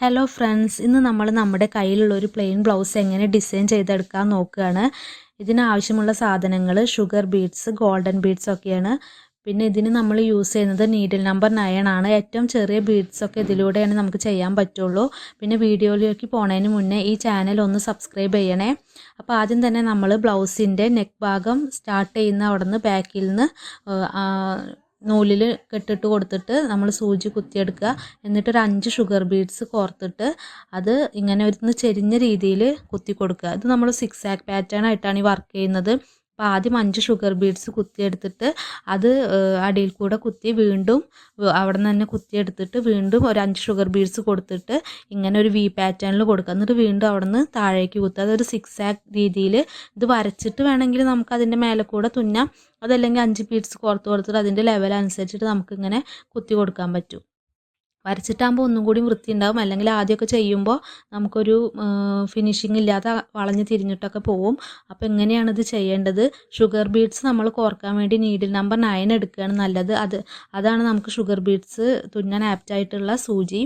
Hello friends ഇന്ന് നമ്മൾ നമ്മുടെ കയ്യിലുള്ള ഒരു പ്ലെയിൻ ബ്ലൗസ് എങ്ങനെ ഡിസൈൻ ചെയ്തെടുക്കാൻ നോക്കുകയാണ്. ഇതിനാവശ്യമുള്ള സാധനങ്ങൾ ഷുഗർ ബീഡ്സ് ഗോൾഡൻ ബീഡ്സ് ഒക്കെയാണ്. പിന്നെ ഇതിന് നമ്മൾ യൂസ് ചെയ്യുന്നത് നീഡിൽ നമ്പർ നയൻ ആണ്. ഏറ്റവും ചെറിയ ബീഡ്സ് ഒക്കെ ഇതിലൂടെയാണ് നമുക്ക് ചെയ്യാൻ പറ്റുള്ളൂ. പിന്നെ വീഡിയോയിലേക്ക് പോണതിന് മുന്നേ ഈ ചാനൽ ഒന്ന് സബ്സ്ക്രൈബ് ചെയ്യണേ. അപ്പോൾ ആദ്യം തന്നെ നമ്മൾ ബ്ലൗസിന്റെ നെക്ക് ഭാഗം സ്റ്റാർട്ട് ചെയ്യുന്ന അവിടെ നിന്ന് ബാക്കിൽ നിന്ന് നൂലിൽ കെട്ടിട്ട് കൊടുത്തിട്ട് നമ്മൾ സൂചി കുത്തിയെടുക്കുക. എന്നിട്ട് ഒരു അഞ്ച് ഷുഗർ ബീഡ്സ് കോർത്തിട്ട് അത് ഇങ്ങനെ ഒരു ചെരിഞ്ഞ രീതിയിൽ കുത്തി കൊടുക്കുക ഇത് നമ്മൾ സിക്സ് ആക്ക് പാറ്റേൺ ആയിട്ടാണ് ഈ വർക്ക് ചെയ്യുന്നത്. അപ്പോൾ ആദ്യം അഞ്ച് ഷുഗർ ബീഡ്സ് കുത്തിയെടുത്തിട്ട് അത് അടിയിൽ കൂടെ കുത്തി വീണ്ടും അവിടെ നിന്ന് തന്നെ കുത്തിയെടുത്തിട്ട് വീണ്ടും ഒരു അഞ്ച് ഷുഗർ ബീഡ്സ് കൊടുത്തിട്ട് ഇങ്ങനെ ഒരു വി പാറ്റേണിൽ കൊടുക്കുക. എന്നിട്ട് വീണ്ടും അവിടെ നിന്ന് താഴേക്ക് കുത്തുക. അതൊരു സിക്സ് ആക്ക് രീതിയിൽ ഇത് വരച്ചിട്ട് വേണമെങ്കിൽ നമുക്ക് അതിന്റെ മേലെ കൂടെ തുന്നാം. അതല്ലെങ്കിൽ അഞ്ച് ബീഡ്സ് കോർത്ത് കൊടുത്തിട്ട് അതിന്റെ ലെവൽ അനുസരിച്ചിട്ട് നമുക്കിങ്ങനെ കുത്തി കൊടുക്കാൻ പറ്റും. വരച്ചിട്ടാകുമ്പോൾ ഒന്നും കൂടി വൃത്തി ഉണ്ടാവും അല്ലെങ്കിൽ ആദ്യമൊക്കെ ചെയ്യുമ്പോൾ നമുക്കൊരു ഫിനിഷിംഗ് ഇല്ലാതെ വളഞ്ഞ് തിരിഞ്ഞിട്ടൊക്കെ പോവും. അപ്പോൾ എങ്ങനെയാണ് ഇത് ചെയ്യേണ്ടത്? ഷുഗർ ബീഡ്സ് നമ്മൾ കോർക്കാൻ വേണ്ടി നീഡിൽ നമ്പർ നയൻ എടുക്കുകയാണ് നല്ലത്. അത് അതാണ് നമുക്ക് ഷുഗർ ബീഡ്സ് തുന്നാൻ ആപ്റ്റായിട്ടുള്ള സൂചി.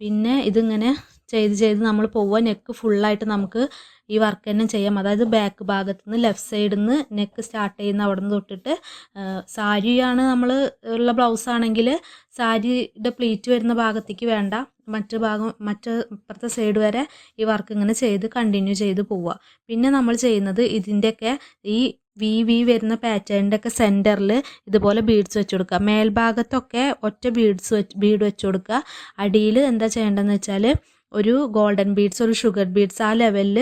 പിന്നെ ഇതിങ്ങനെ ചെയ്ത് ചെയ്ത് നമ്മൾ പോവുക. നെക്ക് ഫുള്ളായിട്ട് നമുക്ക് ഈ വർക്ക് തന്നെ ചെയ്യാം. അതായത് ബാക്ക് ഭാഗത്ത് നിന്ന് ലെഫ്റ്റ് സൈഡിൽ നിന്ന് നെക്ക് സ്റ്റാർട്ട് ചെയ്യുന്ന അവിടെ നിന്ന് തൊട്ടിട്ട് സാരിയാണ് നമ്മൾ ഉള്ള ബ്ലൗസ് ആണെങ്കിൽ സാരിയുടെ പ്ലീറ്റ് വരുന്ന ഭാഗത്തേക്ക് വേണ്ട. മറ്റു ഭാഗം മറ്റ് ഇപ്പുറത്തെ സൈഡ് വരെ ഈ വർക്ക് ഇങ്ങനെ ചെയ്ത് കണ്ടിന്യൂ ചെയ്ത് പോവുക. പിന്നെ നമ്മൾ ചെയ്യുന്നത് ഇതിന്റെയൊക്കെ ഈ വി വി വരുന്ന പാറ്റേണിന്റെ ഒക്കെ സെന്ററിൽ ഇതുപോലെ ബീഡ്സ് വെച്ച് കൊടുക്കുക. മേൽഭാഗത്തൊക്കെ ഒറ്റ ബീഡ്സ് വെച്ച് ബീഡ് വെച്ച് കൊടുക്കുക. അടിയിൽ എന്താ ചെയ്യേണ്ടതെന്ന് വെച്ചാൽ ഒരു ഗോൾഡൻ ബീഡ്സ് ഒരു ഷുഗർ ബീഡ്സ് ആ ലെവലിൽ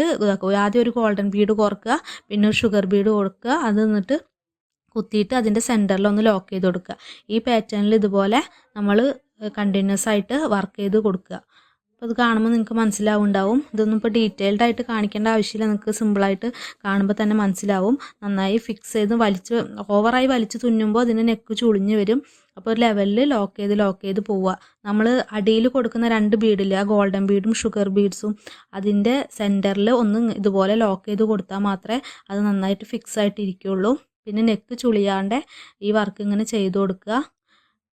ആദ്യം ഒരു ഗോൾഡൻ ബീഡ് കുറക്കുക പിന്നെ ഒരു ഷുഗർ ബീഡ് കൊടുക്കുക. അത് എന്നിട്ട് കുത്തിയിട്ട് അതിന്റെ സെന്ററിൽ ഒന്ന് ലോക്ക് ചെയ്ത് കൊടുക്കുക. ഈ പാറ്റേണിൽ ഇതുപോലെ നമ്മൾ കണ്ടിന്യൂസ് ആയിട്ട് വർക്ക് ചെയ്ത് കൊടുക്കുക. അപ്പോൾ ഇത് കാണുമ്പോൾ നിങ്ങൾക്ക് മനസ്സിലാവുണ്ടാവും. ഇതൊന്നും ഇപ്പോൾ ഡീറ്റെയിൽഡ് ആയിട്ട് കാണിക്കേണ്ട ആവശ്യമില്ല. നിങ്ങൾക്ക് സിമ്പിളായിട്ട് കാണുമ്പോൾ തന്നെ മനസ്സിലാവും. നന്നായി ഫിക്സ് ചെയ്ത് വലിച്ച് ഓവറായി വലിച്ച് തുന്നുമ്പോൾ അതിന്റെ നെക്ക് ചുളിഞ്ഞ് വരും. അപ്പോൾ ഒരു ലെവലിൽ ലോക്ക് ചെയ്ത് ലോക്ക് ചെയ്ത് പോവുക. നമ്മൾ അടിയിൽ കൊടുക്കുന്ന രണ്ട് ബീഡില്ല ഗോൾഡൻ ബീഡും ഷുഗർ ബീഡ്സും അതിന്റെ സെന്ററിൽ ഒന്ന് ഇതുപോലെ ലോക്ക് ചെയ്ത് കൊടുത്താൽ മാത്രമേ അത് നന്നായിട്ട് ഫിക്സ് ആയിട്ട് ഇരിക്കുകയുള്ളൂ പിന്നെ നെക്ക് ചുളിയാണ്ട് ഈ വർക്ക് ഇങ്ങനെ ചെയ്ത് കൊടുക്കുക.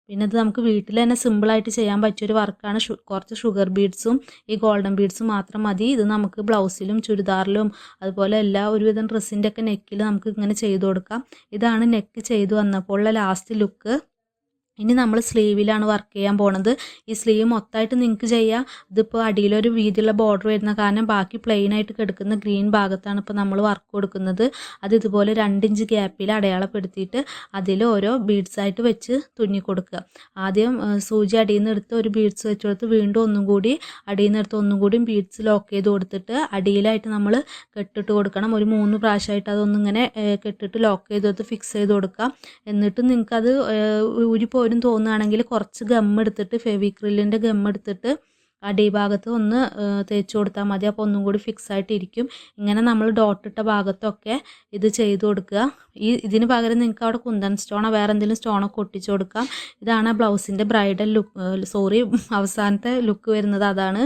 പിന്നെ ഇത് നമുക്ക് വീട്ടിൽ തന്നെ സിമ്പിളായിട്ട് ചെയ്യാൻ പറ്റിയൊരു വർക്കാണ്. കുറച്ച് ഷുഗർ ബീഡ്സും ഈ ഗോൾഡൻ ബീഡ്സും മാത്രം മതി. ഇത് നമുക്ക് ബ്ലൗസിലും ചുരിദാറിലും അതുപോലെ എല്ലാ ഒരുവിധം ഡ്രസ്സിന്റെ ഒക്കെ നെക്കിൽ നമുക്ക് ഇങ്ങനെ ചെയ്തു കൊടുക്കാം. ഇതാണ് നെക്ക് ചെയ്തു വന്നപ്പോൾ ഉള്ള ലാസ്റ്റ് ലുക്ക് ഇനി നമ്മൾ സ്ലീവിലാണ് വർക്ക് ചെയ്യാൻ പോണത്. ഈ സ്ലീവ് മൊത്തമായിട്ട് നിങ്ങൾക്ക് ചെയ്യാം. ഇതിപ്പോൾ അടിയിലൊരു വീതിയുള്ള ബോർഡർ വരുന്ന കാരണം ബാക്കി പ്ലെയിൻ ആയിട്ട് കിടക്കുന്ന ഗ്രീൻ ഭാഗത്താണ് ഇപ്പോൾ നമ്മൾ വർക്ക് കൊടുക്കുന്നത്. അത് ഇതുപോലെ രണ്ടിഞ്ച് ഗ്യാപ്പിൽ അടയാളപ്പെടുത്തിയിട്ട് അതിൽ ഓരോ ബീഡ്സ് ആയിട്ട് വെച്ച് തുന്നി കൊടുക്കുക. ആദ്യം സൂചി അടിയിൽ നിന്ന് എടുത്ത് ഒരു ബീഡ്സ് വെച്ച് കൊടുത്ത് വീണ്ടും ഒന്നും കൂടി അടിയിൽ നിന്ന് എടുത്ത് ഒന്നും കൂടി ബീഡ്സ് ലോക്ക് ചെയ്ത് കൊടുത്തിട്ട് അടിയിലായിട്ട് നമ്മൾ കെട്ടിട്ട് കൊടുക്കണം. ഒരു മൂന്ന് പ്രാവശ്യമായിട്ട് അതൊന്നിങ്ങനെ കെട്ടിട്ട് ലോക്ക് ചെയ്ത് കൊടുത്ത് ഫിക്സ് ചെയ്ത് കൊടുക്കാം. എന്നിട്ട് നിങ്ങൾക്കത് ഊരിപ്പോ പോരും തോന്നുകയാണെങ്കിൽ കുറച്ച് ഗം എടുത്തിട്ട് ഫെവിക്രില്ലിന്റെ ഗം എടുത്തിട്ട് അടിഭാഗത്ത് ഒന്ന് തേച്ച് കൊടുത്താൽ മതി. അപ്പോൾ ഒന്നും കൂടി ഫിക്സ് ആയിട്ടിരിക്കും. ഇങ്ങനെ നമ്മൾ ഡോട്ടിട്ട ഭാഗത്തൊക്കെ ഇത് ചെയ്ത് കൊടുക്കുക. ഈ ഇതിന് പകരം നിങ്ങൾക്ക് അവിടെ കുന്തൻ സ്റ്റോണോ വേറെ എന്തെങ്കിലും സ്റ്റോണൊക്കെ ഒട്ടിച്ച് കൊടുക്കാം. ഇതാണ് ബ്ലൗസിന്റെ ബ്രൈഡൽ ലുക്ക് സോറി അവസാനത്തെ ലുക്ക് വരുന്നത്. അതാണ്